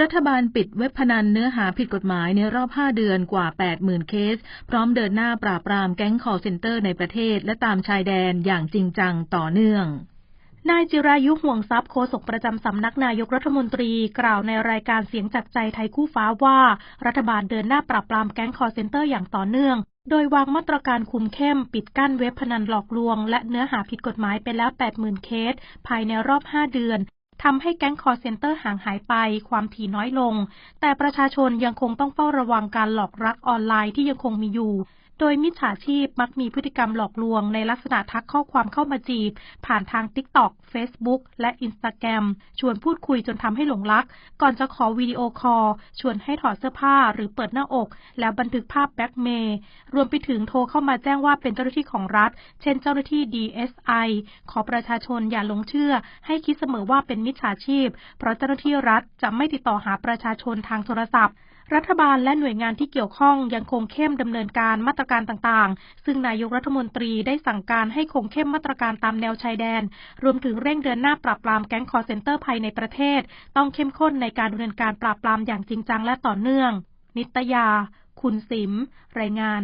รัฐบาลปิดเว็บพนันเนื้อหาผิดกฎหมายในรอบ 5 เดือนกว่า 80,000 เคส พร้อมเดินหน้าปราบปรามแก๊งคอร์เซ็นเตอร์ในประเทศ และตามชายแดนอย่างจริงจังต่อเนื่องนายจิรายุห่วงทรัพย์โฆษกประจำสำนักนายกรัฐมนตรี กล่าวในรายการเสียงจากใจไทยคู่ฟ้าว่า รัฐบาลเดินหน้าปราบปรามแก๊งคอร์เซ็นเตอร์อย่างต่อเนื่อง โดยวางมาตรการคุมเข้ม ปิดกั้นเว็บพนันหลอกลวง และเนื้อหาผิดกฎหมายไปแล้ว 80,000 เคส ภายในรอบ 5 เดือน ทำให้แก๊งคอร์เซนเตอร์ห่างหายไป ความถี่น้อยลง แต่ประชาชนยังคงต้องเฝ้าระวังการหลอกรักออนไลน์ที่ยังคงมีอยู่ โดยมิจฉาชีพมักมีพฤติกรรมหลอกลวงในลักษณะทักข้อความเข้ามาจีบ ผ่านทาง TikTok Facebook และ Instagram ชวนพูดคุยจนทำให้หลงรัก ก่อนจะขอวิดีโอคอลชวนให้ถอดเสื้อผ้าหรือเปิดหน้าอก แล้วบันทึกภาพแบ็กเมย์รวมไปถึงโทรเข้ามาแจ้งว่าเป็นเจ้าหน้าที่ของรัฐ เช่นเจ้าหน้าที่ DSI ขอประชาชนอย่าหลงเชื่อ ให้คิดเสมอว่าเป็นมิจฉาชีพ เพราะเจ้าหน้าที่รัฐจะไม่ติดต่อหาประชาชนทางโทรศัพท์รัฐบาลและหน่วยงานที่เกี่ยวข้องยังคงเข้มดำเนินการมาตรการต่างๆ ซึ่งนายกรัฐมนตรีได้สั่งการให้คงเข้มมาตรการตามแนวชายแดน รวมถึงเร่งเดินหน้าปราบปรามแก๊งคอร์เซนเตอร์ภายในประเทศ ต้องเข้มข้นในการดำเนินการปราบปรามอย่างจริงจังและต่อเนื่อง นิตยา คุณสิม รายงาน